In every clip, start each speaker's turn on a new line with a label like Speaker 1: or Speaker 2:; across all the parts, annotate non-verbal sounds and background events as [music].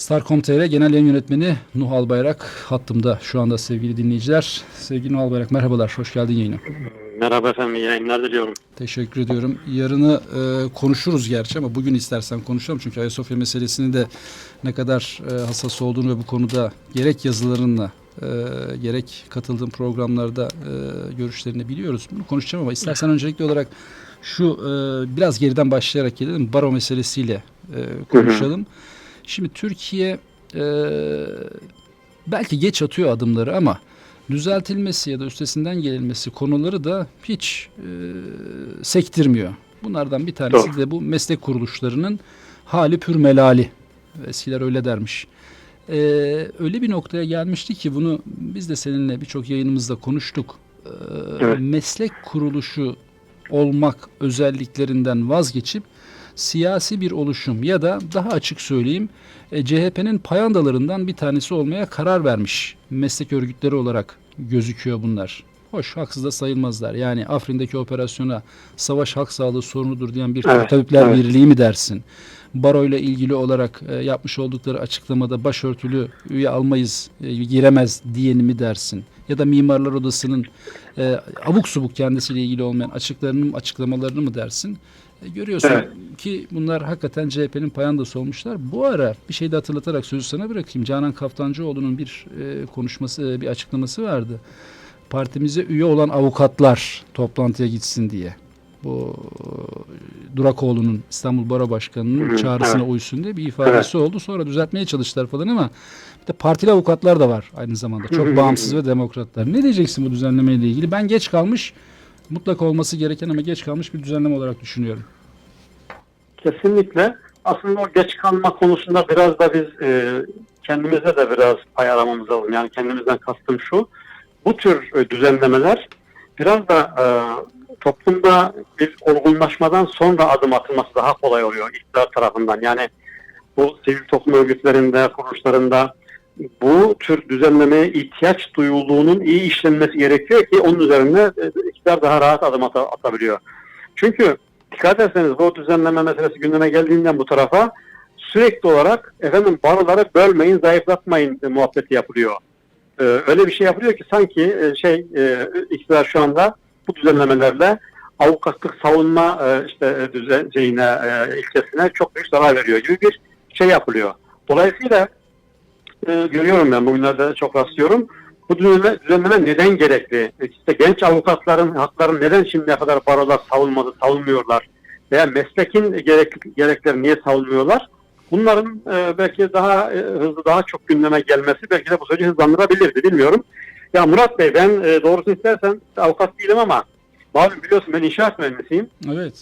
Speaker 1: Star.com.tr Genel Yayın Yönetmeni Nuh Albayrak hattımda şu anda sevgili dinleyiciler. Sevgili Nuh Albayrak merhabalar, hoş geldin yayına.
Speaker 2: Merhaba efendim, iyi yayınlar diliyorum.
Speaker 1: Teşekkür ediyorum. Yarını e, konuşuruz gerçi ama bugün istersen konuşalım. Çünkü Ayasofya meselesini de ne kadar e, hassas olduğunu ve bu konuda gerek yazılarınla e, gerek katıldığım programlarda e, görüşlerini biliyoruz. Bunu konuşacağım ama istersen öncelikli olarak şu e, biraz geriden başlayarak gelelim. Baro meselesiyle e, konuşalım. Şimdi Türkiye e, belki geç atıyor adımları ama düzeltilmesi ya da üstesinden gelinmesi konuları da hiç e, sektirmiyor. Bunlardan bir tanesi
Speaker 2: Doğru.
Speaker 1: de bu meslek kuruluşlarının hali pür melali. Eskiler öyle dermiş. E, öyle bir noktaya gelmişti ki bunu biz de seninle birçok yayınımızda konuştuk. E,
Speaker 2: Evet.
Speaker 1: Meslek kuruluşu olmak özelliklerinden vazgeçip siyasi bir oluşum ya da daha açık söyleyeyim e, CHP'nin payandalarından bir tanesi olmaya karar vermiş meslek örgütleri olarak gözüküyor bunlar. Hoş haksız da sayılmazlar. Yani Afrin'deki operasyona savaş hak sağlığı sorunudur diyen bir
Speaker 2: Evet,
Speaker 1: tabipler
Speaker 2: evet.
Speaker 1: birliği mi dersin? Baro ile ilgili olarak e, yapmış oldukları açıklamada başörtülü üye almayız, e, giremez diyeni mi dersin? Ya da Mimarlar Odası'nın e, abuk subuk kendisiyle ilgili olmayan açıklarını, açıklamalarını mı dersin? E, görüyorsun
Speaker 2: Evet.
Speaker 1: ki bunlar hakikaten CHP'nin payandası olmuşlar. Bu ara bir şey de hatırlatarak sözü sana bırakayım. Canan Kaftancıoğlu'nun bir e, konuşması, bir açıklaması vardı. Partimize üye olan avukatlar toplantıya gitsin diye. Bu e, Durakoğlu'nun İstanbul Baro Başkanı'nın çağrısına
Speaker 2: evet.
Speaker 1: uysun diye bir ifadesi oldu. Sonra düzeltmeye çalıştılar falan ama bir de partili avukatlar da var aynı zamanda. Çok bağımsız ve demokratlar. Ne diyeceksin bu düzenlemeyle ilgili? Ben geç kalmış, mutlaka olması gereken ama geç kalmış bir düzenleme olarak düşünüyorum.
Speaker 2: Kesinlikle. Aslında o geç kalma konusunda biraz da biz e, kendimize de biraz pay aramamız lazım. Yani kendimizden kastım şu. Bu tür e, düzenlemeler biraz da e, toplumda bir olgunlaşmadan sonra adım atılması daha kolay oluyor iktidar tarafından. Yani bu sivil toplum örgütlerinde, kuruluşlarında bu tür düzenlemeye ihtiyaç duyulduğunun iyi işlenmesi gerekiyor ki onun üzerine e, iktidar daha rahat adım ata- atabiliyor. Çünkü dikkat ederseniz bu düzenleme meselesi gündeme geldiğinden bu tarafa sürekli olarak efendim baroları bölmeyin, zayıflatmayın e, muhabbeti yapılıyor. Ee, öyle bir şey yapılıyor ki sanki e, şey e, iktidar şu anda bu düzenlemelerle avukatlık savunma e, işte e, düzen şeyine e, ilkesine çok büyük zarar veriyor gibi bir şey yapılıyor. Dolayısıyla e, görüyorum ben bugünlerde çok rastlıyorum. Bu düzenleme, düzenleme neden gerekli? E, İşte genç avukatların haklarını neden şimdiye kadar barolar savunmadı, savunmuyorlar? Veya meslekin gerek, gerekleri niye savunmuyorlar? Bunların e, belki daha e, hızlı, daha çok gündeme gelmesi belki de bu süreci hızlandırabilirdi, bilmiyorum. Ya Murat Bey ben e, doğrusunu istersen avukat değilim ama malum biliyorsun ben inşaat mühendisiyim.
Speaker 1: Evet.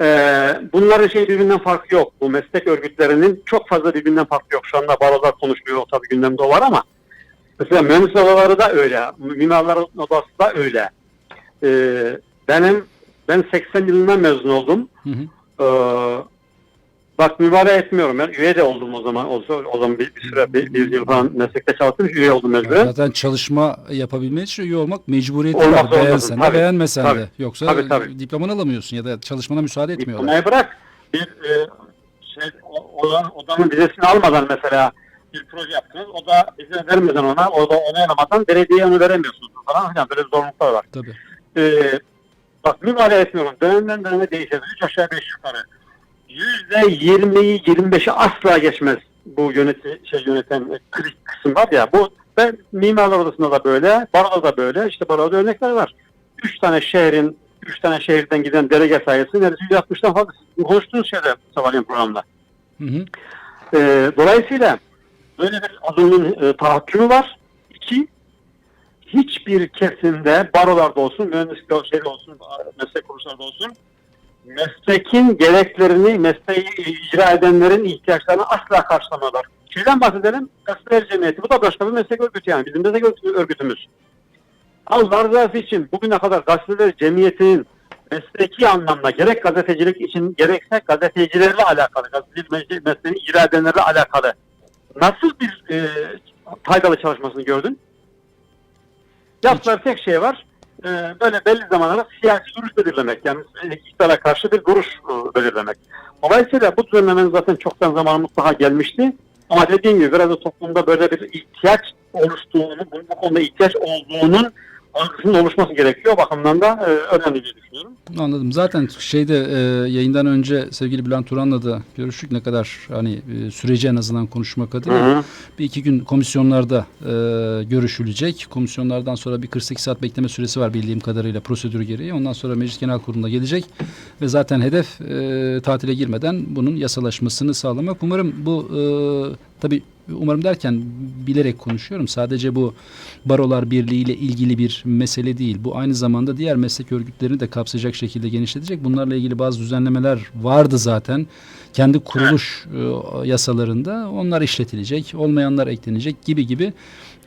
Speaker 2: Ee, bunların şey birbirinden farkı yok. Bu meslek örgütlerinin çok fazla birbirinden farkı yok. Şu anda barolar konuşuluyor. O tabii gündemde o var ama mesela mühendis odaları da öyle. Mimarlar odası da öyle. Ee, benim ben 80 yılından mezun oldum.
Speaker 1: Hı hı.
Speaker 2: Ee, bak mübare etmiyorum. Ben üye de oldum o zaman. O, o zaman bir, bir süre bir, bir yıl falan meslekte çalıştım. Üye oldum mecburen.
Speaker 1: Zaten çalışma yapabilmek için üye olmak mecburiyeti
Speaker 2: Olmaz,
Speaker 1: var. Beğensen de
Speaker 2: Tabii,
Speaker 1: beğenmesen
Speaker 2: tabii.
Speaker 1: de. Yoksa
Speaker 2: Tabii, tabii.
Speaker 1: diplomanı alamıyorsun ya da çalışmana müsaade etmiyorlar.
Speaker 2: Diplomayı bırak. Bir e, şey, o, oda- odanın vizesini almadan mesela bir proje yaptınız. O da izin vermeden ona, o da onaylamadan belediyeye onu veremiyorsunuz falan filan. Böyle bir zorunluluklar var.
Speaker 1: Tabii.
Speaker 2: E, bak mübalağa etmiyorum. Dönemden döneme değişir. Üç aşağı beş yukarı. Yüzde yirmiyi, yirmi beşi asla geçmez bu yöneti, şey yöneten kritik kısım var ya. Bu ben mimarlar odasında da böyle, baroda da böyle. İşte baroda örnekler var. Üç tane şehrin, üç tane şehirden giden delege sayısı neredeyse 160'tan fazla. Konuştuğunuz şeyde sabahleyin programda.
Speaker 1: Hı hı.
Speaker 2: Ee, dolayısıyla böyle bir adımın e, tahakkümü var. İki, hiçbir kesimde barolarda olsun, mühendislik de- şeyde olsun, meslek kuruluşlarda olsun meslekin gereklerini, mesleği icra edenlerin ihtiyaçlarını asla karşılamıyorlar. Şeyden bahsedelim, gazeteler cemiyeti. Bu da başka bir meslek örgütü yani. Bizim meslek örgütü- örgütümüz. Allah rızası için bugüne kadar gazeteler cemiyetinin mesleki anlamda gerek gazetecilik için gerekse gazetecilerle alakalı, gazetecilik mesle- mesleğini icra edenlerle alakalı nasıl bir e, faydalı çalışmasını gördün? Yaptıkları tek şey var. E, böyle belli zamanlarda siyasi duruş belirlemek. Yani iktidara karşı bir duruş e, belirlemek. Dolayısıyla bu düzenlemenin zaten çoktan zamanı mutlaka gelmişti. Ama dediğim gibi biraz da toplumda böyle bir ihtiyaç oluştuğunu, bu, bu konuda ihtiyaç olduğunun algısının oluşması gerekiyor. O bakımdan da e, önemli diye düşünüyorum.
Speaker 1: Anladım. Zaten şeyde e, yayından önce sevgili Bülent Turan'la da görüştük ne kadar hani e, süreci en azından konuşmak adına. Bir iki gün komisyonlarda e, görüşülecek. Komisyonlardan sonra bir 48 saat bekleme süresi var bildiğim kadarıyla prosedür gereği. Ondan sonra Meclis Genel Kurulu'na gelecek ve zaten hedef e, tatile girmeden bunun yasalaşmasını sağlamak. Umarım bu e, tabii umarım derken bilerek konuşuyorum. Sadece bu Barolar Birliği ile ilgili bir mesele değil. Bu aynı zamanda diğer meslek örgütlerini de kapsayacak şekilde genişletecek. Bunlarla ilgili bazı düzenlemeler vardı zaten. Kendi kuruluş e, yasalarında onlar işletilecek, olmayanlar eklenecek gibi gibi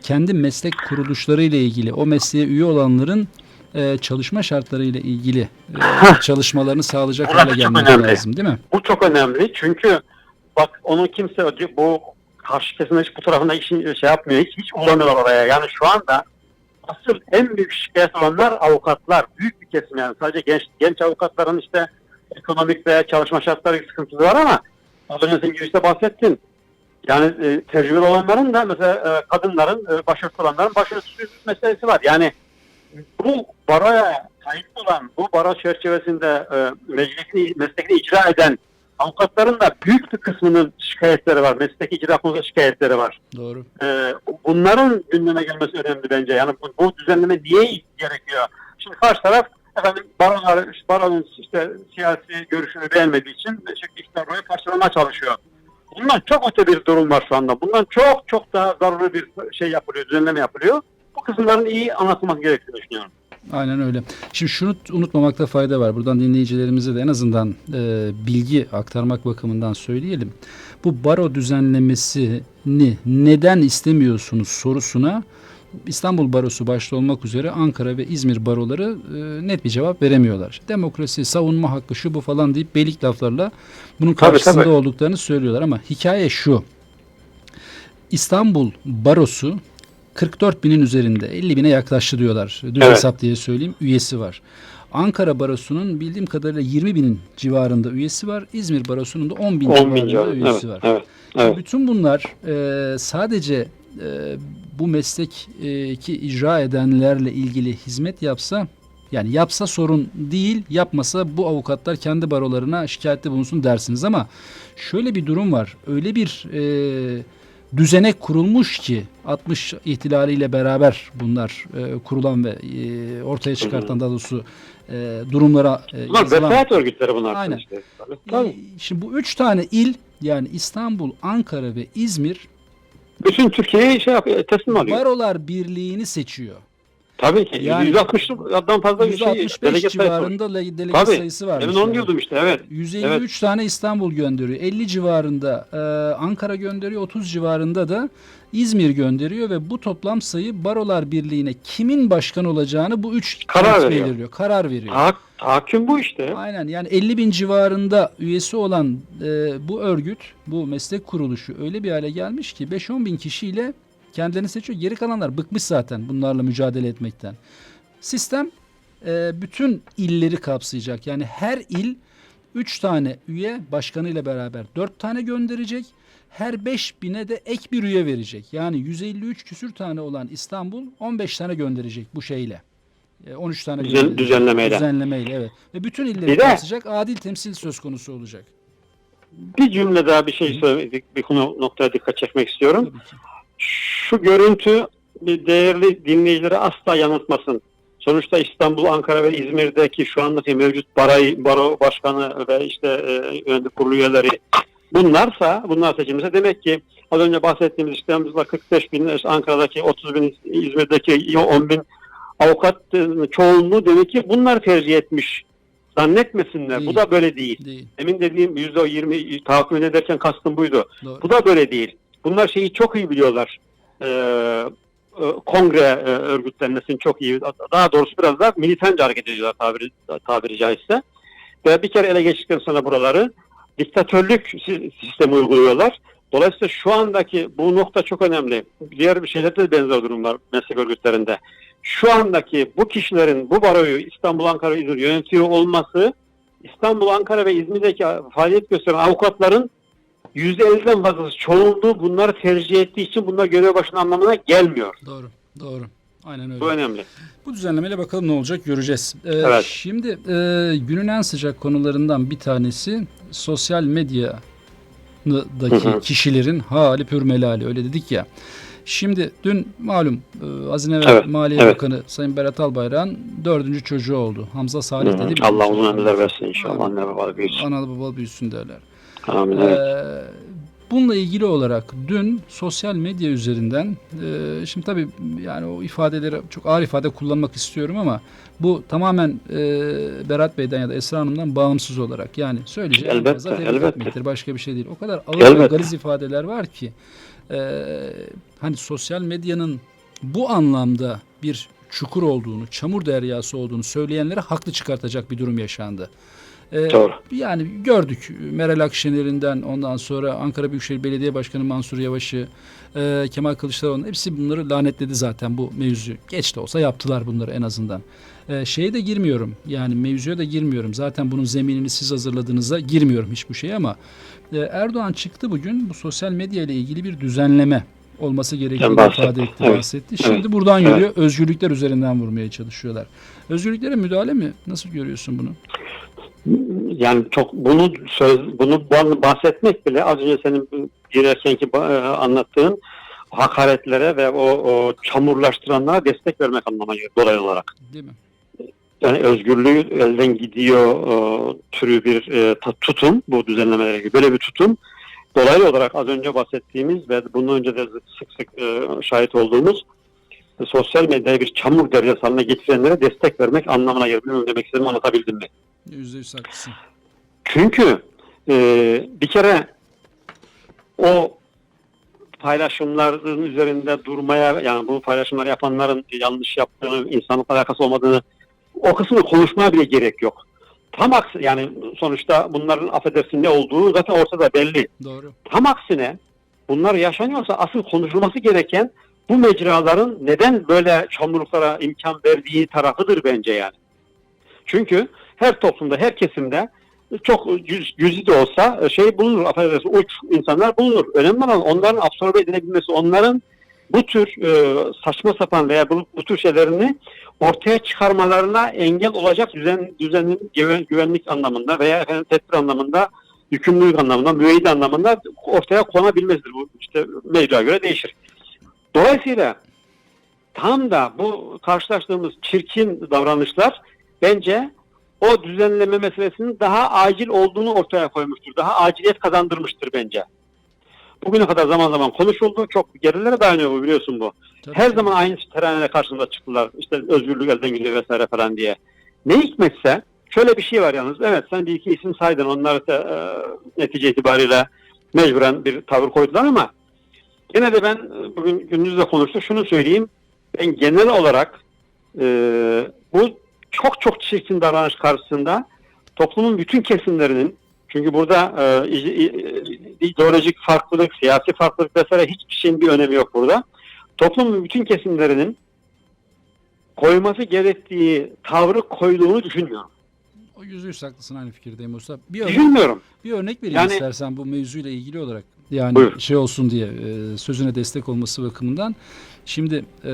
Speaker 1: kendi meslek kuruluşları ile ilgili o mesleğe üye olanların e, çalışma şartları ile ilgili e, çalışmalarını sağlayacak
Speaker 2: Burası
Speaker 1: hale gelmek lazım değil mi?
Speaker 2: Bu çok önemli çünkü bak onu kimse bu karşı kesimde hiç bu tarafında işin şey yapmıyor. Hiç, hiç uğramıyorlar oraya. Yani şu anda asıl en büyük şikayet olanlar avukatlar. Büyük bir kesim yani. Sadece genç genç avukatların işte ekonomik veya çalışma şartları sıkıntısı var ama az önce senin girişte bahsettin. Yani e, tecrübeli olanların da mesela e, kadınların, e, başörtülü olanların başörtüsü meselesi var. Yani bu baroya kayıtlı olan, bu baro çerçevesinde e, meclisini, meslekini icra eden avukatların da büyük bir kısmının şikayetleri var. Mesleki icra konusunda şikayetleri var.
Speaker 1: Doğru.
Speaker 2: Ee, bunların gündeme gelmesi önemli bence. Yani bu, bu düzenleme niye gerekiyor? Şimdi karşı taraf efendim baronlar, işte baronun işte siyasi görüşünü beğenmediği için işte İstanbul'u parçalamaya çalışıyor. Bundan çok öte bir durum var şu anda. Bundan çok çok daha zararlı bir şey yapılıyor, düzenleme yapılıyor. Bu kısımların iyi anlatılması gerektiğini düşünüyorum.
Speaker 1: Aynen öyle. Şimdi şunu unutmamakta fayda var. Buradan dinleyicilerimize de en azından e, bilgi aktarmak bakımından söyleyelim. Bu baro düzenlemesini neden istemiyorsunuz sorusuna İstanbul Barosu başta olmak üzere Ankara ve İzmir baroları e, net bir cevap veremiyorlar. Demokrasi, savunma hakkı şu bu falan deyip beylik laflarla bunun
Speaker 2: Tabii,
Speaker 1: karşısında
Speaker 2: tabii.
Speaker 1: olduklarını söylüyorlar ama hikaye şu. İstanbul Barosu 44 binin üzerinde 50 bine yaklaştı diyorlar. Düz
Speaker 2: Evet.
Speaker 1: hesap diye söyleyeyim üyesi var. Ankara Barosu'nun bildiğim kadarıyla 20 binin civarında üyesi var. İzmir Barosu'nun da 10 bin
Speaker 2: 10 bin
Speaker 1: civarında
Speaker 2: civarı.
Speaker 1: üyesi
Speaker 2: Evet,
Speaker 1: var.
Speaker 2: evet, evet.
Speaker 1: Bütün bunlar e, sadece e, bu mesleki icra edenlerle ilgili hizmet yapsa yani yapsa sorun değil, yapmasa bu avukatlar kendi barolarına şikayette bulunsun dersiniz ama şöyle bir durum var. Öyle bir e, düzenek kurulmuş ki 60 ihtilaliyle beraber bunlar e, kurulan ve e, ortaya çıkartan daha doğrusu e, durumlara e,
Speaker 2: Bunlar
Speaker 1: yazılan-
Speaker 2: vesayet örgütleri bunlar.
Speaker 1: Aynen.
Speaker 2: Işte. Tabii. Tabii.
Speaker 1: e, Şimdi bu üç tane il yani İstanbul, Ankara ve İzmir
Speaker 2: Bütün Türkiye'yi şey yapıyor, teslim alıyor.
Speaker 1: Barolar Birliği'ni seçiyor.
Speaker 2: Tabii ki.
Speaker 1: Yani-
Speaker 2: 160'dan fazla bir şey.
Speaker 1: 165
Speaker 2: delege sayısı var.
Speaker 1: civarında le- delege
Speaker 2: Tabii.
Speaker 1: sayısı var.
Speaker 2: Demin onu diyordum işte evet.
Speaker 1: 153 tane İstanbul gönderiyor. 50 civarında e, Ankara gönderiyor. 30 civarında da İzmir gönderiyor ve bu toplam sayı Barolar Birliği'ne kimin başkan olacağını bu üç
Speaker 2: Karar veriyor.
Speaker 1: belirliyor. Karar veriyor.
Speaker 2: Ta tahakküm bu işte.
Speaker 1: Aynen yani 50 bin civarında üyesi olan e, bu örgüt, bu meslek kuruluşu öyle bir hale gelmiş ki 5-10 bin kişiyle kendilerini seçiyor. Geri kalanlar bıkmış zaten bunlarla mücadele etmekten. Sistem e, bütün illeri kapsayacak. Yani her il 3 tane üye başkanıyla beraber 4 tane gönderecek. Her 5 bine de ek bir üye verecek. Yani 153 küsür tane olan İstanbul 15 tane gönderecek bu şeyle. E, 13 tane
Speaker 2: Düzen- düzenlemeyle.
Speaker 1: Düzenlemeyle evet. Ve bütün illeri kapsayacak adil temsil söz konusu olacak.
Speaker 2: Bir cümle daha bir şey söylemek, bir konu noktaya dikkat çekmek istiyorum.
Speaker 1: Tabii ki.
Speaker 2: Şu görüntü bir değerli dinleyicilere asla yanıltmasın. Sonuçta İstanbul, Ankara ve İzmir'deki şu andaki mevcut baray, baro başkanı ve işte e, yönetim kurulu üyeleri bunlarsa, bunlar seçilmişse demek ki az önce bahsettiğimiz İstanbul'da 45 bin, Ankara'daki 30 bin, İzmir'deki 10 bin avukat çoğunluğu demek ki bunlar tercih etmiş. Zannetmesinler.
Speaker 1: Değil.
Speaker 2: Bu da böyle değil.
Speaker 1: Değil.
Speaker 2: Emin dediğim %20 tahakküm ederken kastım buydu.
Speaker 1: Doğru.
Speaker 2: Bu da böyle değil. Bunlar şeyi çok iyi biliyorlar. Ee, e, kongre e, örgütlenmesini çok iyi. Daha doğrusu biraz daha militanca hareket ediyorlar tabiri, tabiri caizse. Ve bir kere ele geçtikten sonra buraları diktatörlük si- sistemi uyguluyorlar. Dolayısıyla şu andaki bu nokta çok önemli. Diğer bir şeylerde de benzer durumlar meslek örgütlerinde. Şu andaki bu kişilerin bu baroyu İstanbul, Ankara, İzmir yönetiyor olması İstanbul, Ankara ve İzmir'deki faaliyet gösteren avukatların %50'den fazlası çoğunluğu bunları tercih ettiği için bunlar görev başında anlamına gelmiyor.
Speaker 1: Doğru. Doğru. Aynen öyle.
Speaker 2: Bu önemli.
Speaker 1: Bu düzenlemeyle bakalım ne olacak göreceğiz. Ee,
Speaker 2: Evet.
Speaker 1: Şimdi e, günün en sıcak konularından bir tanesi sosyal medyadaki kişilerin hali pür melali öyle dedik ya. Şimdi dün malum e, Hazine ve
Speaker 2: Evet,
Speaker 1: Maliye
Speaker 2: evet.
Speaker 1: Bakanı Sayın Berat Albayrak'ın dördüncü çocuğu oldu. Hamza Salih dedi.
Speaker 2: Allah uzun ömürler versin inşallah. Anne babalı büyüsün.
Speaker 1: Analı babalı büyüsün derler.
Speaker 2: Amin. Evet.
Speaker 1: Ee, bununla ilgili olarak dün sosyal medya üzerinden e, şimdi tabii yani o ifadeleri çok ağır ifade kullanmak istiyorum ama bu tamamen e, Berat Bey'den ya da Esra Hanım'dan bağımsız olarak yani söyleyeceğim
Speaker 2: Elbette,
Speaker 1: tebrik
Speaker 2: elbette.
Speaker 1: etmektir başka bir şey değil. O kadar ağır ve
Speaker 2: Elbette.
Speaker 1: gariz ifadeler var ki e, hani sosyal medyanın bu anlamda bir çukur olduğunu, çamur deryası olduğunu söyleyenlere haklı çıkartacak bir durum yaşandı. E,
Speaker 2: Doğru.
Speaker 1: yani gördük Meral Akşener'inden ondan sonra Ankara Büyükşehir Belediye Başkanı Mansur Yavaş'ı, e, Kemal Kılıçdaroğlu hepsi bunları lanetledi zaten bu mevzu. Geç de olsa yaptılar bunları en azından. E, şeye de girmiyorum yani mevzuya da girmiyorum. Zaten bunun zeminini siz hazırladığınızda girmiyorum hiç bu şeye ama e, Erdoğan çıktı bugün bu sosyal medya ile ilgili bir düzenleme olması gerektiğini ifade etti,
Speaker 2: evet.
Speaker 1: bahsetti. Şimdi buradan
Speaker 2: evet.
Speaker 1: yürüyor. Özgürlükler üzerinden vurmaya çalışıyorlar. Özgürlüklere müdahale mi? Nasıl görüyorsun bunu?
Speaker 2: Yani çok bunu söz bunu bahsetmek bile az önce senin girerkenki e, anlattığın hakaretlere ve o, o çamurlaştıranlara destek vermek anlamına geliyor dolaylı olarak.
Speaker 1: Değil mi?
Speaker 2: Yani özgürlüğü elden gidiyor e, türü bir e, tutum bu düzenlemelere gibi böyle bir tutum. Dolaylı olarak az önce bahsettiğimiz ve bundan önce de sık sık e, şahit olduğumuz sosyal medyayı bir çamur deryası haline getirenlere destek vermek anlamına. Bilmiyorum demek istediğimi anlatabildim mi?
Speaker 1: Yüzde yüz haklısın.
Speaker 2: Çünkü e, bir kere o paylaşımların üzerinde durmaya yani bu paylaşımları yapanların yanlış yaptığını, insanlık alakası olmadığını o kısmını konuşmaya bile gerek yok. Tam aksi yani sonuçta bunların affedersin ne olduğu zaten ortada belli.
Speaker 1: Doğru.
Speaker 2: Tam aksine bunlar yaşanıyorsa asıl konuşulması gereken bu mecraların neden böyle çamurluklara imkan verdiği tarafıdır bence yani. Çünkü her toplumda, her kesimde çok yüzü de olsa şey bulunur, affedersin uç insanlar bulunur. Önemli olan onların absorbe edilebilmesi, onların bu tür e, saçma sapan veya bu, bu tür şeylerini ortaya çıkarmalarına engel olacak düzen, düzenin güven- güvenlik anlamında veya efendim tedbir anlamında, yükümlülük anlamında, müeyyide anlamında ortaya konabilmesidir. Bu işte mecra göre değişir. Dolayısıyla tam da bu karşılaştığımız çirkin davranışlar bence o düzenleme meselesinin daha acil olduğunu ortaya koymuştur. Daha aciliyet kazandırmıştır bence. Bugüne kadar zaman zaman konuşuldu. Çok gerilere dayanıyor bu biliyorsun bu.
Speaker 1: Tabii
Speaker 2: Her zaman aynı teranede karşımıza çıktılar. İşte özgürlük elden gidiyor vesaire falan diye. Ne hikmetse şöyle bir şey var yalnız. Evet sen bir iki isim saydın. Onlar da e, netice itibariyle mecburen bir tavır koydular ama gene de ben e, bugün gündüzde konuştuk. Şunu söyleyeyim. Ben genel olarak e, bu çok çok çirkin davranış karşısında toplumun bütün kesimlerinin çünkü burada e, ideolojik farklılık, siyasi farklılık vesaire hiçbir şeyin bir önemi yok burada. Toplumun bütün kesimlerinin koyması gerektiği tavrı koyduğunu düşünmüyorum.
Speaker 1: O yüzde yüz haklısın aynı fikirdeyim Musa. Bir örnek,
Speaker 2: Düşünmüyorum.
Speaker 1: bir örnek vereyim
Speaker 2: Yani-
Speaker 1: istersen bu mevzuyla ilgili olarak. Yani
Speaker 2: Buyur.
Speaker 1: şey olsun diye e, sözüne destek olması bakımından. Şimdi e,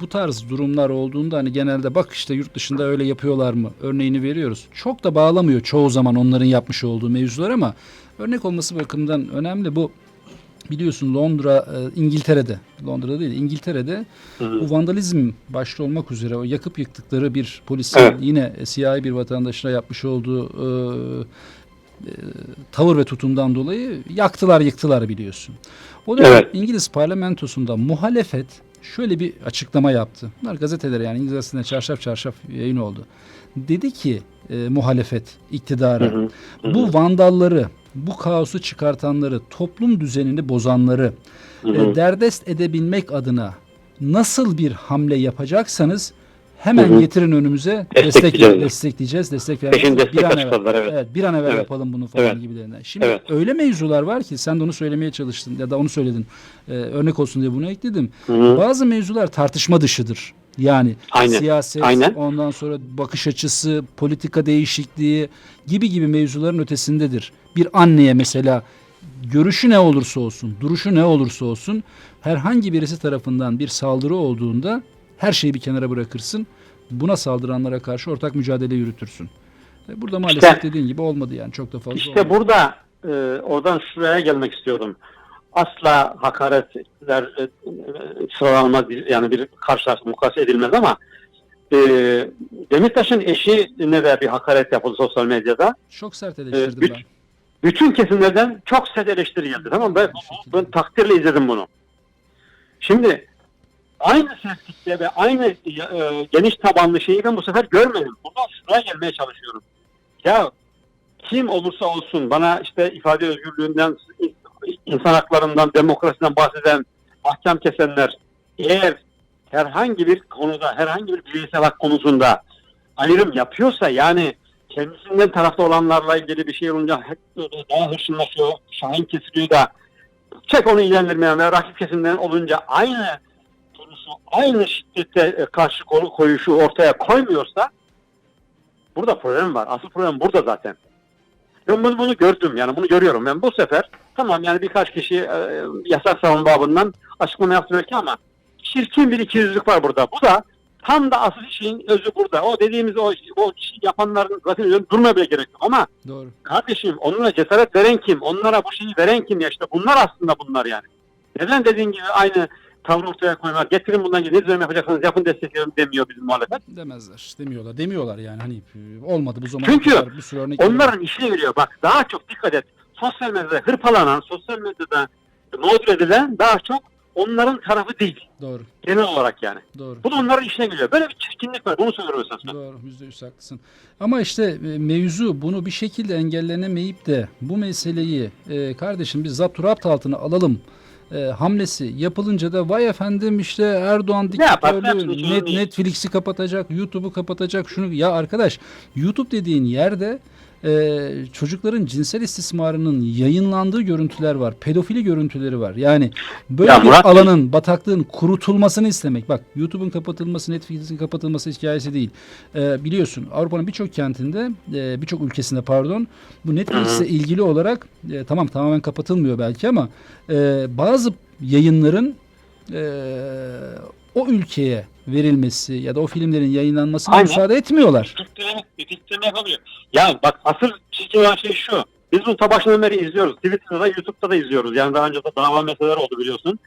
Speaker 1: bu tarz durumlar olduğunda hani genelde bak işte yurt dışında öyle yapıyorlar mı örneğini veriyoruz. Çok da bağlamıyor çoğu zaman onların yapmış olduğu mevzular ama örnek olması bakımından önemli. Bu biliyorsun Londra, e, İngiltere'de, Londra'da değil İngiltere'de
Speaker 2: Hı hı.
Speaker 1: bu vandalizm başta olmak üzere o yakıp yıktıkları bir polisin
Speaker 2: Evet.
Speaker 1: yine siyahi bir vatandaşına yapmış olduğu e, e, tavır ve tutumdan dolayı yaktılar yıktılar biliyorsun. O da
Speaker 2: Evet.
Speaker 1: İngiliz parlamentosunda muhalefet şöyle bir açıklama yaptı. Bunlar gazetelere yani İngiliz gazetelerine çarşaf çarşaf yayın oldu. Dedi ki e, muhalefet iktidara
Speaker 2: Hı hı. Hı
Speaker 1: bu vandalları, bu kaosu çıkartanları, toplum düzenini bozanları
Speaker 2: Hı
Speaker 1: e,
Speaker 2: hı.
Speaker 1: derdest edebilmek adına nasıl bir hamle yapacaksanız hemen
Speaker 2: Hı hı.
Speaker 1: getirin önümüze destek
Speaker 2: Destekleyeceğiz.
Speaker 1: destekleyeceğiz. Destek vermemiz
Speaker 2: destek
Speaker 1: bir an evvel,
Speaker 2: açıkladılar, evet.
Speaker 1: bir an evvel
Speaker 2: Evet.
Speaker 1: yapalım bunu falan
Speaker 2: Evet.
Speaker 1: gibilerinden. Şimdi
Speaker 2: Evet.
Speaker 1: öyle mevzular var ki sen de onu söylemeye çalıştın ya da onu söyledin. E, örnek olsun diye bunu ekledim.
Speaker 2: Hı hı.
Speaker 1: Bazı mevzular tartışma dışıdır. Yani
Speaker 2: Aynen,
Speaker 1: siyaset,
Speaker 2: aynen.
Speaker 1: ondan sonra bakış açısı, politika değişikliği gibi gibi mevzuların ötesindedir. Bir anneye mesela görüşü ne olursa olsun, duruşu ne olursa olsun herhangi birisi tarafından bir saldırı olduğunda her şeyi bir kenara bırakırsın. Buna saldıranlara karşı ortak mücadele yürütürsün. E, Burada maalesef
Speaker 2: İşte-
Speaker 1: dediğin gibi olmadı yani çok da fazla
Speaker 2: İşte
Speaker 1: olmadı.
Speaker 2: burada e, oradan şuraya gelmek istiyorum. Asla hakaretler e, e, sıralanmaz yani bir karşılaşma mukayese edilmez ama e, Demirtaş'ın eşine de bir hakaret yapıldı sosyal medyada.
Speaker 1: Çok sert eleştirdim
Speaker 2: Evet,
Speaker 1: ben.
Speaker 2: Bütün kesimlerden çok sert eleştiri geldi. Tamam mı? Ben, ben takdirle izledim bunu. Şimdi aynı sertlikte ve aynı e, geniş tabanlı şeyi ben bu sefer görmedim. Buradan şuraya gelmeye çalışıyorum. Ya kim olursa olsun bana işte ifade özgürlüğünden, insan haklarından, demokrasiden bahseden ahkam kesenler eğer herhangi bir konuda, herhangi bir bireysel hak konusunda ayrım yapıyorsa yani kendisinden tarafta olanlarla ilgili bir şey olunca daha hırçınlaşıyor, şahin kesiliyor da çek onu ilgilendirmeyen ve rakip kesimden olunca aynı konusu, aynı şiddete e, karşı koyuşu ortaya koymuyorsa burada problem var. Asıl problem burada zaten. Ben bunu, bunu gördüm yani bunu görüyorum. Ben bu sefer tamam yani birkaç kişi e, yasak savunma babından açıklama yaptı belki ama çirkin bir ikiyüzlülük var burada. Bu da tam da asıl şeyin özü burada. O dediğimiz o, o şey yapanların zaten üzerinde durmaya bile gerek yok. Ama
Speaker 1: Doğru.
Speaker 2: kardeşim onlara cesaret veren kim? Onlara bu şeyi veren kim ya işte bunlar aslında bunlar yani. Neden dediğin gibi aynı tavrı ortaya koymak, getirin bundan ne düzen yapacaksınız yapın destekleyelim demiyor bizim muhalefet.
Speaker 1: Demezler. Demiyorlar. Demiyorlar yani hani e, olmadı bu zamana
Speaker 2: Çünkü
Speaker 1: kadar bir sürü örnek var.
Speaker 2: Onların işine geliyor. Bak daha çok dikkat et. Sosyal medyada hırpalanan, sosyal medyada mağdur edilen daha çok onların tarafı değil.
Speaker 1: Doğru.
Speaker 2: Genel olarak yani.
Speaker 1: Doğru.
Speaker 2: Bu da onların işine geliyor. Böyle bir çirkinlik var. Bunu söylüyorum esasında.
Speaker 1: Doğru, yüzde yüz haklısın. Ama işte e, mevzu bunu bir şekilde engellenemeyip de bu meseleyi e, kardeşim biz zapturapt altına alalım e, hamlesi yapılınca da vay efendim işte Erdoğan diktatörlüğü net. Netflix'i kapatacak, YouTube'u kapatacak şunu ya arkadaş YouTube dediğin yerde e, çocukların cinsel istismarının yayınlandığı görüntüler var. Pedofili görüntüleri var. Yani böyle
Speaker 2: Ya
Speaker 1: bir
Speaker 2: Murat Bey-
Speaker 1: alanın bataklığın kurutulmasını istemek. Bak YouTube'un kapatılması, Netflix'in kapatılması hikayesi değil. E, biliyorsun Avrupa'nın birçok kentinde, e, birçok ülkesinde pardon bu Netflix'le ilgili olarak e, tamam tamamen kapatılmıyor belki ama e, bazı yayınların e, o ülkeye verilmesi ya da o filmlerin yayınlanmasına
Speaker 2: Aynen.
Speaker 1: müsaade etmiyorlar.
Speaker 2: Titreme, bir titreme yapamıyor. Ya bak asıl çirkin olan şey şu. Biz bunu ta başından beri izliyoruz. Twitter'da, YouTube'da da izliyoruz. Yani daha önce de dava meseleler oldu biliyorsun.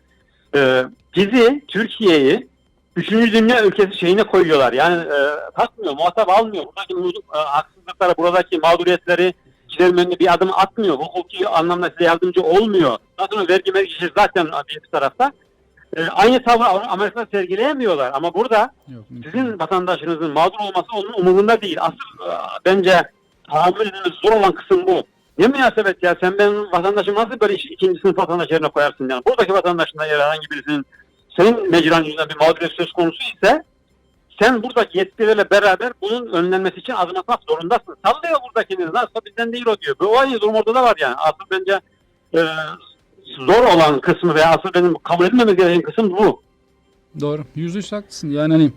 Speaker 2: Ee, bizi, Türkiye'yi üçüncü dünya ülkesi şeyine koyuyorlar. Yani e, takmıyor, muhatap almıyor. Buradaki e, haksızlıkları, buradaki mağduriyetleri gidermenine bir adım atmıyor. Hukuki anlamda size yardımcı olmuyor. Zaten vergi mergi işi zaten bir tarafta. E, aynı tavrı Amerika'da sergileyemiyorlar. Ama burada
Speaker 1: Yok,
Speaker 2: sizin vatandaşınızın mağdur olması onun umurunda değil. Asıl e, bence tahammül edilmesi zor olan kısım bu. Ne münasebet ya sen benim vatandaşım nasıl böyle ikinci sınıf vatandaş yerine koyarsın yani. Buradaki vatandaşından eğer herhangi birisinin senin mecran yüzünden bir mağduriyet söz konusu ise sen buradaki yetkililerle beraber bunun önlenmesi için adım atmak zorundasın. Sallıyor buradakini. Nasıl bizden değil o diyor. Bu aynı durum orada da var yani. Asıl bence e, zor olan kısmı veya asıl benim kabul edilmemesi gereken kısım bu.
Speaker 1: Doğru. Yüzde yüz haklısın. Yani hani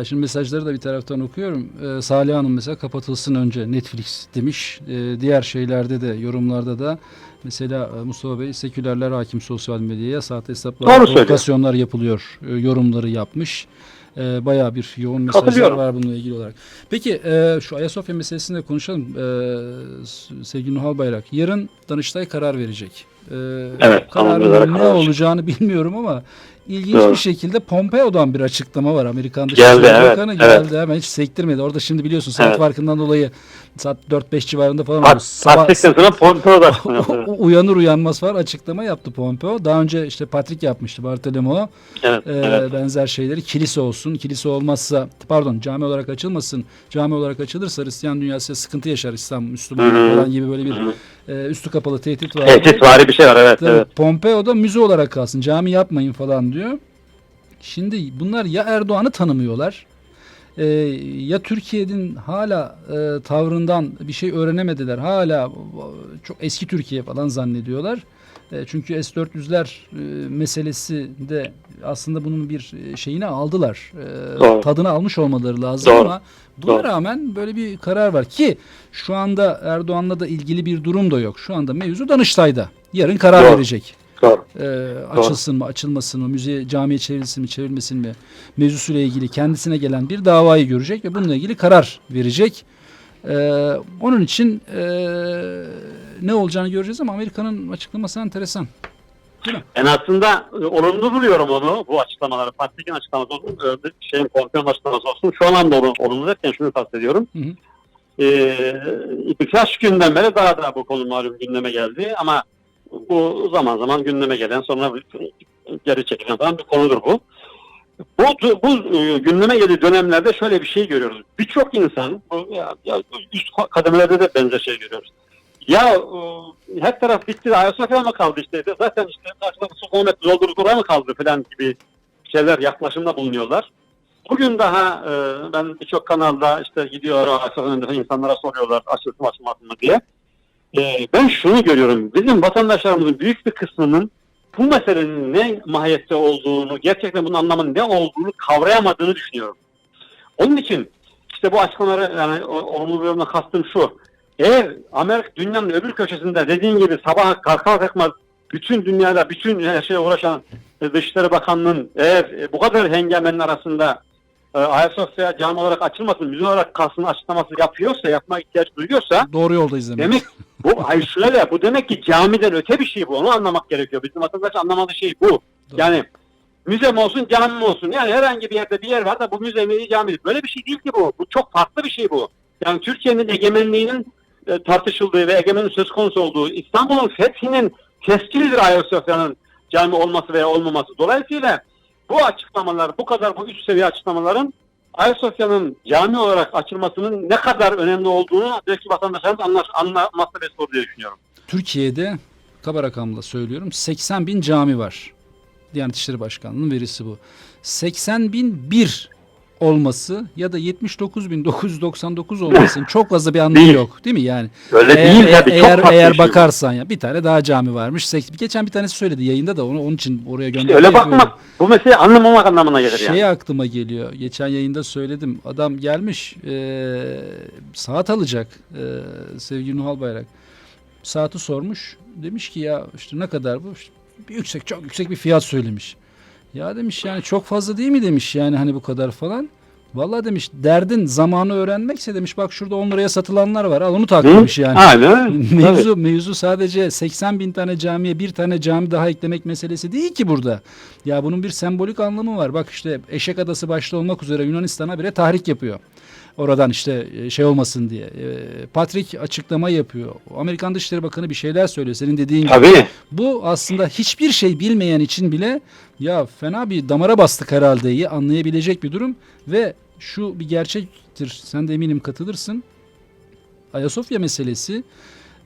Speaker 1: e, şimdi mesajları da bir taraftan okuyorum. E, Salih Hanım mesela kapatılsın önce Netflix demiş. E, diğer şeylerde de yorumlarda da mesela e, Mustafa Bey sekülerler hakim sosyal medyaya sahte hesaplar, provokasyonlar yapılıyor e, yorumları yapmış. E, bayağı bir yoğun mesajlar var bununla ilgili olarak. Peki e, şu Ayasofya meselesini de konuşalım. E, sevgili Nuhal Bayrak. Yarın Danıştay karar verecek. E,
Speaker 2: Evet,
Speaker 1: kararın ne
Speaker 2: karar
Speaker 1: olacağını bilmiyorum ama ilginç
Speaker 2: Doğru.
Speaker 1: bir şekilde Pompeo'dan bir açıklama var. Amerikan
Speaker 2: Geldi,
Speaker 1: Dışişleri
Speaker 2: evet,
Speaker 1: Bakanı
Speaker 2: evet.
Speaker 1: geldi hemen hiç sektirmedi. Orada şimdi biliyorsun saat
Speaker 2: Evet.
Speaker 1: farkından dolayı saat 4-5 civarında falan olmuş. Sabah-
Speaker 2: sonra Pompeo'da [laughs]
Speaker 1: uyanır uyanmaz falan açıklama yaptı Pompeo. Daha önce işte Patrick yapmıştı Bartolomeo.
Speaker 2: Evet,
Speaker 1: Ee,
Speaker 2: evet.
Speaker 1: benzer şeyleri kilise olsun. Kilise olmazsa pardon cami olarak açılmasın. Cami olarak açılırsa Hristiyan dünyası sıkıntı yaşar İslam Müslüman falan gibi böyle bir
Speaker 2: Hı
Speaker 1: e, üstü kapalı tehdit var.
Speaker 2: Tehditvari bir şey var evet.
Speaker 1: Tabii
Speaker 2: evet.
Speaker 1: Pompeo da müze olarak kalsın. Cami yapmayın falan diyor. Şimdi bunlar ya Erdoğan'ı tanımıyorlar. e, ya Türkiye'nin hala e, tavrından bir şey öğrenemediler. Hala çok eski Türkiye falan zannediyorlar. E, çünkü S-400'ler e, meselesi de aslında bunun bir e, şeyini aldılar. E,
Speaker 2: Doğru.
Speaker 1: tadını almış olmaları lazım
Speaker 2: Doğru.
Speaker 1: ama buna
Speaker 2: Doğru.
Speaker 1: rağmen böyle bir karar var ki şu anda Erdoğan'la da ilgili bir durum da yok. Şu anda mevzu Danıştay'da. Yarın karar
Speaker 2: Doğru.
Speaker 1: verecek.
Speaker 2: Doğru.
Speaker 1: E, açılsın mı, açılmasın mı, müze camiye çevrilsin mi, çevrilmesin mi mevzusuyla ilgili kendisine gelen bir davayı görecek ve bununla ilgili karar verecek. E, onun için e, ne olacağını göreceğiz ama Amerika'nın açıklaması enteresan.
Speaker 2: Ben aslında e, olumlu buluyorum onu, bu açıklamaları. Patrick'in açıklaması olsun, e, şeyin Pompeo'nun açıklaması olsun. Şu anlamda onu olumlu derken şunu kastediyorum.
Speaker 1: Hı hı.
Speaker 2: Ee, birkaç günden beri daha da bu konu malum gündeme geldi ama bu zaman zaman gündeme gelen sonra geri çekilen falan bir konudur bu. Bu, bu e, gündeme geldiği dönemlerde şöyle bir şey görüyoruz. Birçok insan, bu, ya, ya, üst kademelerde de benzer şey görüyoruz. Ya e, her taraf bitti de Ayasofya mı kaldı işte zaten işte karşıda su kilometre doldurduk oraya mı kaldı falan gibi şeyler yaklaşımda bulunuyorlar. Bugün daha e, ben birçok kanalda işte gidiyor Ayasofya'nın insanlara soruyorlar açılsın açılmasın mı diye. E, ben şunu görüyorum. Bizim vatandaşlarımızın büyük bir kısmının bu meselenin ne mahiyette olduğunu, gerçekten bunun anlamının ne olduğunu kavrayamadığını düşünüyorum. Onun için işte bu açıklamaları yani olumlu bir kastım şu. Eğer Amerika dünyanın öbür köşesinde dediğin gibi sabah kalkar kalkmaz bütün dünyada bütün her şeye uğraşan Dışişleri Bakanlığı'nın eğer e, bu kadar hengamenin arasında e, Ayasofya cami olarak açılmasın, müze olarak kalsın açıklaması yapıyorsa, yapma ihtiyaç duyuyorsa
Speaker 1: Doğru yoldayız demek.
Speaker 2: demek bu hayır şöyle bu demek ki camiden öte bir şey bu. Onu anlamak gerekiyor. Bizim vatandaş anlamadığı şey bu.
Speaker 1: Doğru.
Speaker 2: Yani müze mi olsun, cami mi olsun? Yani herhangi bir yerde bir yer var da bu müze mi, cami mi? Böyle bir şey değil ki bu. Bu çok farklı bir şey bu. Yani Türkiye'nin egemenliğinin e, tartışıldığı ve egemenin söz konusu olduğu, İstanbul'un fethinin tescilidir Ayasofya'nın cami olması veya olmaması. Dolayısıyla bu açıklamalar, bu kadar bu üst seviye açıklamaların Ayasofya'nın cami olarak açılmasının ne kadar önemli olduğunu belki vatandaşlarımız anlar, anlaması mesele diye düşünüyorum.
Speaker 1: Türkiye'de kaba rakamla söylüyorum 80 bin cami var. Diyanet İşleri Başkanlığı'nın verisi bu. 80 bin bir olması ya da 79.999 olmasının çok fazla bir anlamı
Speaker 2: Değil.
Speaker 1: yok değil mi yani?
Speaker 2: Öyle
Speaker 1: eğer,
Speaker 2: değil tabii. Çok
Speaker 1: eğer,
Speaker 2: farklı
Speaker 1: eğer
Speaker 2: şey
Speaker 1: bakarsan ya bir tane daha cami varmış. Sek- Geçen bir tanesi söyledi yayında da onu onun için oraya gönderdim.
Speaker 2: Öyle bakmak bu mesele anlamamak anlamına gelir yani.
Speaker 1: Şey aklıma geliyor. Geçen yayında söyledim. Adam gelmiş e, saat alacak e, sevgili Nuhal Bayrak. Saati sormuş. Demiş ki ya işte ne kadar bu? İşte yüksek çok yüksek bir fiyat söylemiş. Ya demiş yani çok fazla değil mi demiş yani hani bu kadar falan. Vallahi demiş derdin zamanı öğrenmekse demiş bak şurada 10 liraya satılanlar var al onu tak
Speaker 2: Hı?
Speaker 1: demiş yani.
Speaker 2: Aynen.
Speaker 1: Mevzu, mevzu sadece 80 bin tane camiye bir tane cami daha eklemek meselesi değil ki burada. Ya bunun bir sembolik anlamı var. Bak işte Eşek Adası başta olmak üzere Yunanistan'a bile tahrik yapıyor. Oradan işte e, şey olmasın diye. E, Patrick açıklama yapıyor. Amerikan Dışişleri Bakanı bir şeyler söylüyor. Senin dediğin gibi.
Speaker 2: Tabii.
Speaker 1: Bu aslında hiçbir şey bilmeyen için bile ya fena bir damara bastık herhalde iyi anlayabilecek bir durum ve şu bir gerçektir. Sen de eminim katılırsın. Ayasofya meselesi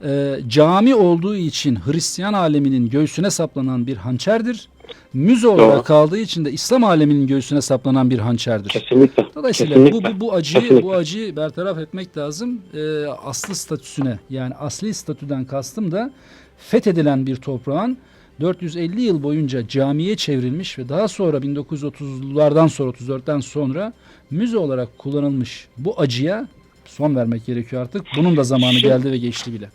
Speaker 1: e, cami olduğu için Hristiyan aleminin göğsüne saplanan bir hançerdir. Müze olarak
Speaker 2: Doğru.
Speaker 1: kaldığı için de İslam aleminin göğsüne saplanan bir hançerdir.
Speaker 2: Kesinlikle.
Speaker 1: Dolayısıyla bu,
Speaker 2: Kesinlikle.
Speaker 1: bu, bu acıyı
Speaker 2: Kesinlikle.
Speaker 1: bu acıyı bertaraf etmek lazım. Ee, aslı statüsüne yani asli statüden kastım da fethedilen bir toprağın 450 yıl boyunca camiye çevrilmiş ve daha sonra 1930'lardan sonra 34'ten sonra müze olarak kullanılmış bu acıya son vermek gerekiyor artık. Bunun da zamanı
Speaker 2: Şimdi-
Speaker 1: geldi ve geçti bile.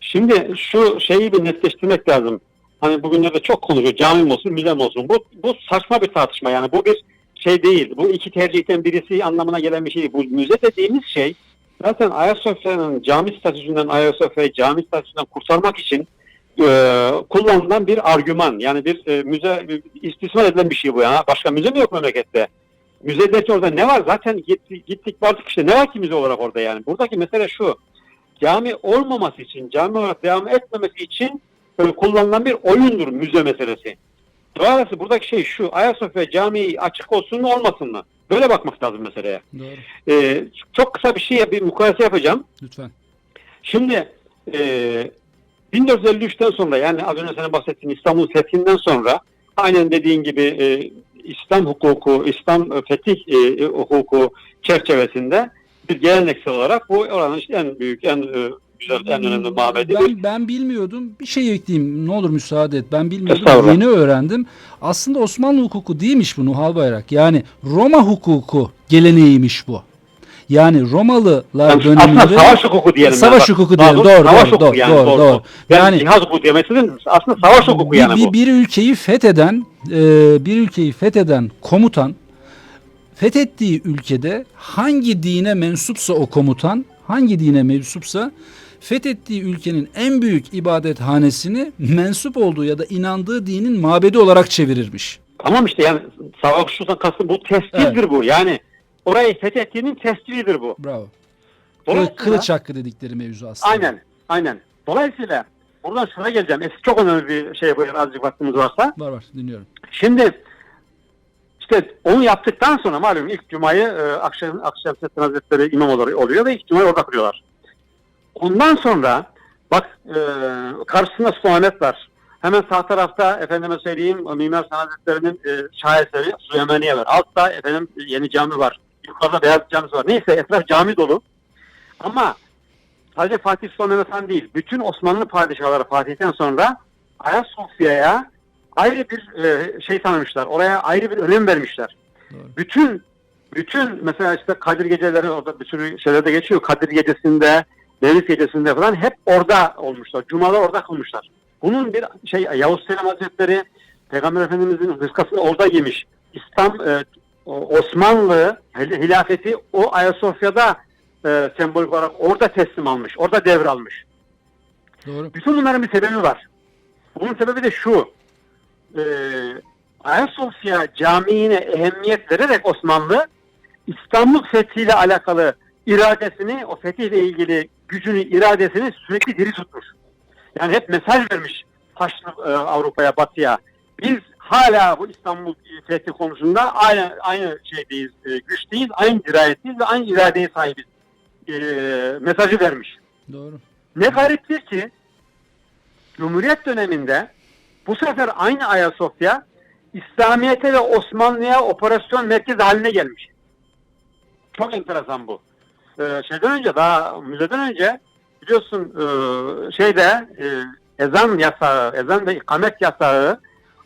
Speaker 2: Şimdi şu şeyi bir netleştirmek lazım. Hani bugünlerde çok konuşuyor. Cami mi olsun, müze mi olsun? Bu, bu saçma bir tartışma yani. Bu bir şey değil. Bu iki tercihten birisi anlamına gelen bir şey değil. Bu müze dediğimiz şey zaten Ayasofya'nın cami statüsünden Ayasofya'yı cami statüsünden kurtarmak için e, kullanılan bir argüman. Yani bir e, müze istismar edilen bir şey bu ya. Başka müze mi yok memlekette? Müze derken orada ne var? Zaten gittik, gittik vardık işte. Ne var ki müze olarak orada yani? Buradaki mesele şu cami olmaması için, cami olarak devam etmemesi için kullanılan bir oyundur müze meselesi. Dolayısıyla buradaki şey şu, Ayasofya Camii açık olsun mu olmasın mı? Böyle bakmak lazım meseleye.
Speaker 1: Doğru.
Speaker 2: Ee, çok kısa bir şey, bir mukayese yapacağım.
Speaker 1: Lütfen.
Speaker 2: Şimdi e, 1453'ten sonra yani az önce senin bahsettiğin İstanbul fethinden sonra aynen dediğin gibi e, İslam hukuku, İslam e, fetih e, hukuku çerçevesinde bir geleneksel olarak bu oranın en büyük, en e, güzel, en önemli mabedi.
Speaker 1: Ben, ben bilmiyordum. Bir şey ekleyeyim. Ne olur müsaade et. Ben bilmiyordum. Yeni öğrendim. Aslında Osmanlı hukuku değilmiş bu Nuhal Bayrak. Yani Roma hukuku geleneğiymiş bu. Yani Romalılar
Speaker 2: Yani
Speaker 1: döneminde
Speaker 2: aslında savaş hukuku diyelim.
Speaker 1: Savaş.
Speaker 2: Bak,
Speaker 1: hukuku diyelim.
Speaker 2: doğrusu
Speaker 1: Doğru,
Speaker 2: savaş
Speaker 1: doğru,
Speaker 2: hukuku
Speaker 1: doğru,
Speaker 2: yani,
Speaker 1: doğru,
Speaker 2: doğru.
Speaker 1: doğru.
Speaker 2: Yani,
Speaker 1: Yani-
Speaker 2: hukuku demesinin aslında savaş hukuku
Speaker 1: bir,
Speaker 2: yani
Speaker 1: bir,
Speaker 2: bu.
Speaker 1: bir ülkeyi fetheden e, bir ülkeyi fetheden komutan fethettiği ülkede hangi dine mensupsa o komutan hangi dine mensupsa fethettiği ülkenin en büyük ibadethanesini mensup olduğu ya da inandığı dinin mabedi olarak çevirirmiş.
Speaker 2: Tamam işte yani savaş hukukundan kastım bu tescildir bu. Yani orayı fethettiğinin tescilidir bu.
Speaker 1: Bravo.
Speaker 2: Dolayısıyla-
Speaker 1: Kılıç hakkı dedikleri mevzu aslında.
Speaker 2: Aynen, aynen. Dolayısıyla buradan şuna geleceğim. Eski çok önemli bir şey bu azıcık vaktimiz varsa.
Speaker 1: Var var dinliyorum.
Speaker 2: Şimdi işte onu yaptıktan sonra malum ilk cumayı e, akşam Akşemseddin Hazretleri imam olarak oluyor ve ilk cumayı orada kılıyorlar. Ondan sonra bak e, karşısında Suleyman var. Hemen sağ tarafta efendime söyleyeyim Mimar Sinan Hazretleri'nin e, şaheseri Süleymaniye var. Altta efendim yeni cami var. Yukarıda beyaz camisi var. Neyse etraf cami dolu. Ama sadece Fatih Sultan Mehmet Han değil. Bütün Osmanlı padişahları Fatih'ten sonra Ayasofya'ya ayrı bir e, şey tanımışlar. Oraya ayrı bir önem vermişler.
Speaker 1: Doğru.
Speaker 2: Bütün bütün mesela işte Kadir geceleri orada bir sürü şeylerde geçiyor. Kadir gecesinde, Mevlid gecesinde falan hep orada olmuşlar. Cumalar orada kılmışlar. Bunun bir şey Yavuz Selim Hazretleri Peygamber Efendimizin hırkasını orada giymiş. İslam e, Osmanlı hil- hilafeti o Ayasofya'da e, sembolik olarak orada teslim almış. Orada devralmış.
Speaker 1: Doğru.
Speaker 2: Bütün bunların bir sebebi var. Bunun sebebi de şu. Ee, Ayasofya Camii'ne ehemmiyet vererek Osmanlı İstanbul fethiyle alakalı iradesini, o fetihle ilgili gücünü, iradesini sürekli diri tutmuş. Yani hep mesaj vermiş Haçlı e, Avrupa'ya, Batı'ya. Biz hala bu İstanbul fethi konusunda aynı aynı şeydeyiz, e, güçteyiz, aynı dirayetteyiz ve aynı iradeye sahibiz. E, mesajı vermiş.
Speaker 1: Doğru.
Speaker 2: Ne gariptir ki Cumhuriyet döneminde bu sefer aynı Ayasofya İslamiyet'e ve Osmanlı'ya operasyon merkezi haline gelmiş. Çok enteresan bu. Ee, şeyden önce daha müzeden önce biliyorsun e, şeyde e, ezan yasağı, ezan ve ikamet yasağı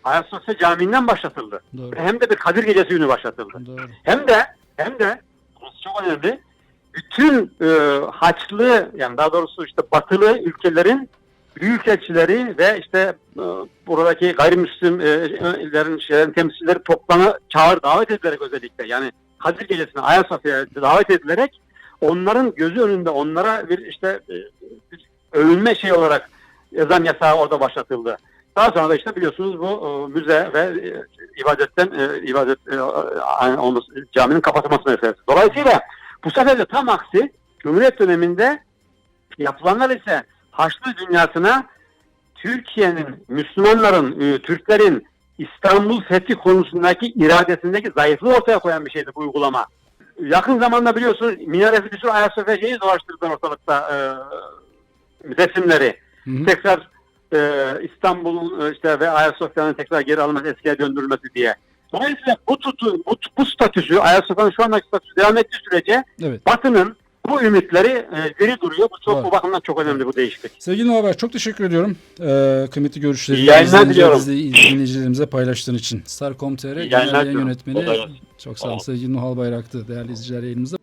Speaker 2: Ayasofya Camii'nden başlatıldı.
Speaker 1: Doğru.
Speaker 2: Hem de bir Kadir Gecesi günü başlatıldı.
Speaker 1: Doğru.
Speaker 2: Hem de hem de burası çok önemli. Bütün e, Haçlı yani daha doğrusu işte Batılı ülkelerin büyükelçileri ve işte e, buradaki gayrimüslimlerin şeylerin temsilcileri toplana çağır davet edilerek özellikle yani Kadir Gecesi'ne Ayasofya'ya davet edilerek onların gözü önünde onlara bir işte e, bir övünme şey olarak ezan yasağı orada başlatıldı. Daha sonra da işte biliyorsunuz bu e, müze ve e, ibadetten ibadet caminin kapatılması meselesi. Dolayısıyla bu sefer de tam aksi Cumhuriyet döneminde yapılanlar ise Haçlı dünyasına Türkiye'nin, Müslümanların, Türklerin İstanbul fethi konusundaki iradesindeki zayıflığı ortaya koyan bir şeydi bu uygulama. Yakın zamanda biliyorsunuz minaresi bir sürü Ayasofya şeyi dolaştırdılar ortalıkta e, resimleri
Speaker 1: Hı hı.
Speaker 2: tekrar e, İstanbul'un e, işte ve Ayasofya'nın tekrar geri alınması, eskiye döndürülmesi diye. Dolayısıyla bu tutu, bu, bu statüsü, Ayasofya'nın şu andaki statüsü devam ettiği sürece
Speaker 1: Evet.
Speaker 2: Batı'nın bu ümitleri e, diri duruyor. Bu çok
Speaker 1: Doğru.
Speaker 2: bu bakımdan çok önemli bu değişiklik.
Speaker 1: Sevgili Nuhaber çok teşekkür ediyorum. Ee, kıymetli görüşlerinizi
Speaker 2: İyi yayınlar
Speaker 1: izleyici-
Speaker 2: diliyorum.
Speaker 1: izleyici- dinleyicilerimize paylaştığın için. Star.com.tr Yayın. Yönetmeni çok sağ olun sevgili Nuhal Bayrak'tı değerli izleyiciler yayınımızda.